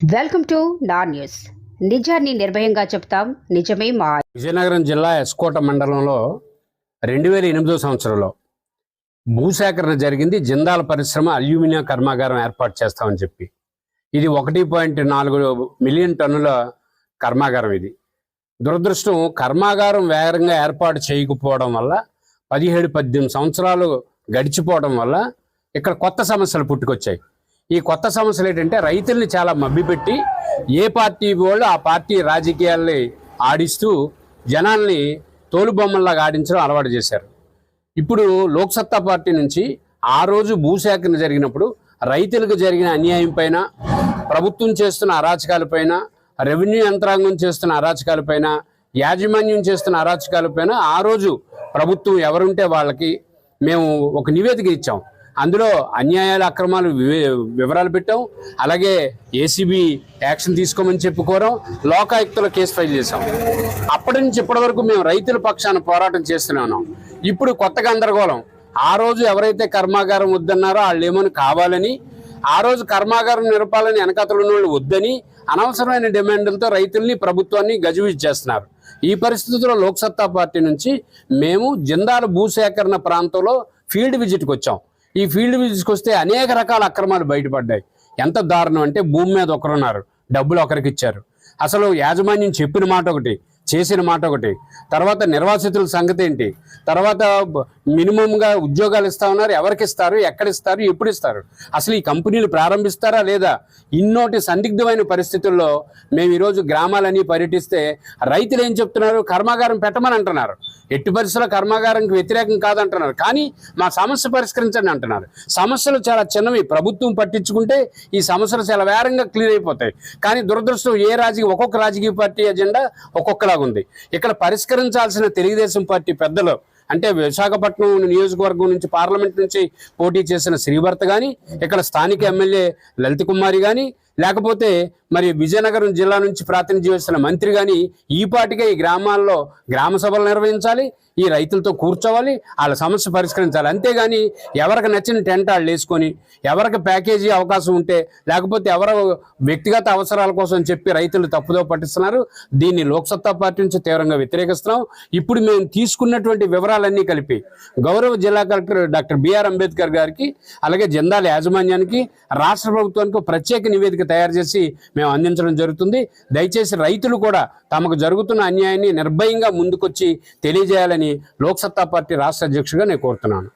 Welcome to నా news. నిజాన్ని నిర్భయంగా చెప్తాం. నిజమే మా విజయనగరం జిల్లా ఎస్కోట మండలంలో రెండు వేల ఎనిమిదో సంవత్సరంలో భూసేకరణ జరిగింది. జిందాల పరిశ్రమ అల్యూమినియం కర్మాగారం ఏర్పాటు చేస్తామని చెప్పి. ఇది ఒకటి పాయింట్ నాలుగు మిలియన్ టన్నుల కర్మాగారం ఇది. దురదృష్టం కర్మాగారం వేగంగా ఏర్పాటు చేయకపోవడం వల్ల పదిహేడు పద్దెనిమిది సంవత్సరాలు గడిచిపోవడం వల్ల ఇక్కడ కొత్త సమస్యలు పుట్టుకొచ్చాయి. ఈ కొత్త సమస్యలు ఏంటంటే రైతుల్ని చాలా మభ్యపెట్టి ఏ పార్టీ వాళ్ళు ఆ పార్టీ రాజకీయాల్ని ఆడిస్తూ జనాల్ని తోలుబొమ్మల్లాగా ఆడించడం అలవాటు చేశారు. ఇప్పుడు లోక్సత్తా పార్టీ నుంచి ఆ రోజు భూసేకరణ జరిగినప్పుడు రైతులకు జరిగిన అన్యాయం పైన ప్రభుత్వం చేస్తున్న అరాచకాలపైన రెవెన్యూ యంత్రాంగం చేస్తున్న అరాచకాలపైన యాజమాన్యం చేస్తున్న అరాచకాలపైన ఆ రోజు ప్రభుత్వం ఎవరుంటే వాళ్ళకి మేము ఒక నివేదిక ఇచ్చాం. అందులో అన్యాయాల అక్రమాలు వివరాలు పెట్టాం. అలాగే ఏసీబీ యాక్షన్ తీసుకోమని చెప్పుకోవడం లోకాయుక్తలో కేసు ఫైల్ చేశాం. అప్పటి నుంచి ఇప్పటి వరకు మేము రైతుల పక్షాన పోరాటం చేస్తూనే ఉన్నాం. ఇప్పుడు కొత్త గందరగోళం. ఆ రోజు ఎవరైతే కర్మాగారం వద్దన్నారో వాళ్ళు ఏమని కావాలని ఆ రోజు కర్మాగారం నిరపాలని వెనకతలు ఉన్న వాళ్ళు వద్దని అనవసరమైన డిమాండ్లతో రైతుల్ని ప్రభుత్వాన్ని గజవిజ్ చేస్తున్నారు ఈ పరిస్థితుల్లో లోక్సత్తా పార్టీ నుంచి మేము జిందాల భూసేకరణ ప్రాంతంలో ఫీల్డ్ విజిట్కి వచ్చాం ఈ ఫీల్డ్ మీద తీసుకొస్తే అనేక రకాల అక్రమాలు బయటపడ్డాయి. ఎంత దారుణం అంటే భూమి మీద ఒకరున్నారు. డబ్బులు ఒకరికి ఇచ్చారు. అసలు యాజమాన్యం చెప్పిన మాట ఒకటి చేసిన మాట ఒకటి. తర్వాత నిర్వాసితుల సంగతి ఏంటి? తర్వాత మినిమంగా ఉద్యోగాలు ఇస్తా ఉన్నారు. ఎవరికి ఇస్తారు? ఎక్కడ ఇస్తారు? ఎప్పుడు ఇస్తారు? అసలు ఈ కంపెనీలు ప్రారంభిస్తారా లేదా? ఇన్నోటి సందిగ్ధమైన పరిస్థితుల్లో మేము ఈరోజు గ్రామాలన్నీ పర్యటిస్తే రైతులు ఏం చెప్తున్నారు? కర్మాగారం పెట్టమని అంటున్నారు ఎట్టి పరిస్థితుల్లో కర్మాగారంకి వ్యతిరేకం కాదంటున్నారు. కానీ మా సమస్య పరిష్కరించండి అంటున్నారు. సమస్యలు చాలా చిన్నవి. ప్రభుత్వం పట్టించుకుంటే ఈ సమస్యలు చాలా వేరంగా క్లియర్ అయిపోతాయి. కానీ దురదృష్టం ఏ రాజకీయ ఒక్కొక్క రాజకీయ పార్టీ ఎజెండా ఒక్కొక్కలా ఉంది ఇక్కడ పరిష్కరించాల్సిన తెలుగుదేశం పార్టీ పెద్దలు అంటే విశాఖపట్నం నియోజకవర్గం నుంచి పార్లమెంట్ నుంచి పోటీ చేసిన శ్రీభర్త కానీ ఇక్కడ స్థానిక ఎమ్మెల్యే లలిత కుమారి కానీ లేకపోతే మరి విజయనగరం జిల్లా నుంచి ప్రాతినిధ్యం వహిస్తున్న మంత్రి కానీ ఈ పాటికే ఈ గ్రామాల్లో గ్రామ సభలు నిర్వహించాలి ఈ రైతులతో కూర్చోవాలి వాళ్ళ సమస్య పరిష్కరించాలి. అంతేగాని ఎవరికి నచ్చిన టెంట్ వాళ్ళు వేసుకొని ఎవరికి ప్యాకేజీ అవకాశం ఉంటే లేకపోతే ఎవరో వ్యక్తిగత అవసరాల కోసం చెప్పి రైతులు తప్పుదో పట్టిస్తున్నారు. దీన్ని లోక్సత్తా పార్టీ నుంచి తీవ్రంగా వ్యతిరేకిస్తున్నాం. ఇప్పుడు మేము తీసుకున్నటువంటి వివరాలన్నీ కలిపి గౌరవ జిల్లా కలెక్టర్ డాక్టర్ బిఆర్ అంబేద్కర్ గారికి అలాగే జిందాల యాజమాన్యానికి రాష్ట్ర ప్రభుత్వానికి ప్రత్యేక నివేదిక తయారు చేసి మేము అందించడం జరుగుతుంది. దయచేసి రైతులు కూడా తమకు జరుగుతున్న అన్యాయాన్ని నిర్భయంగా ముందుకొచ్చి తెలియజేయాలని లోక్సత్తా పార్టీ రాష్ట్ర అధ్యక్షుడిగా నేను కోరుతున్నాను.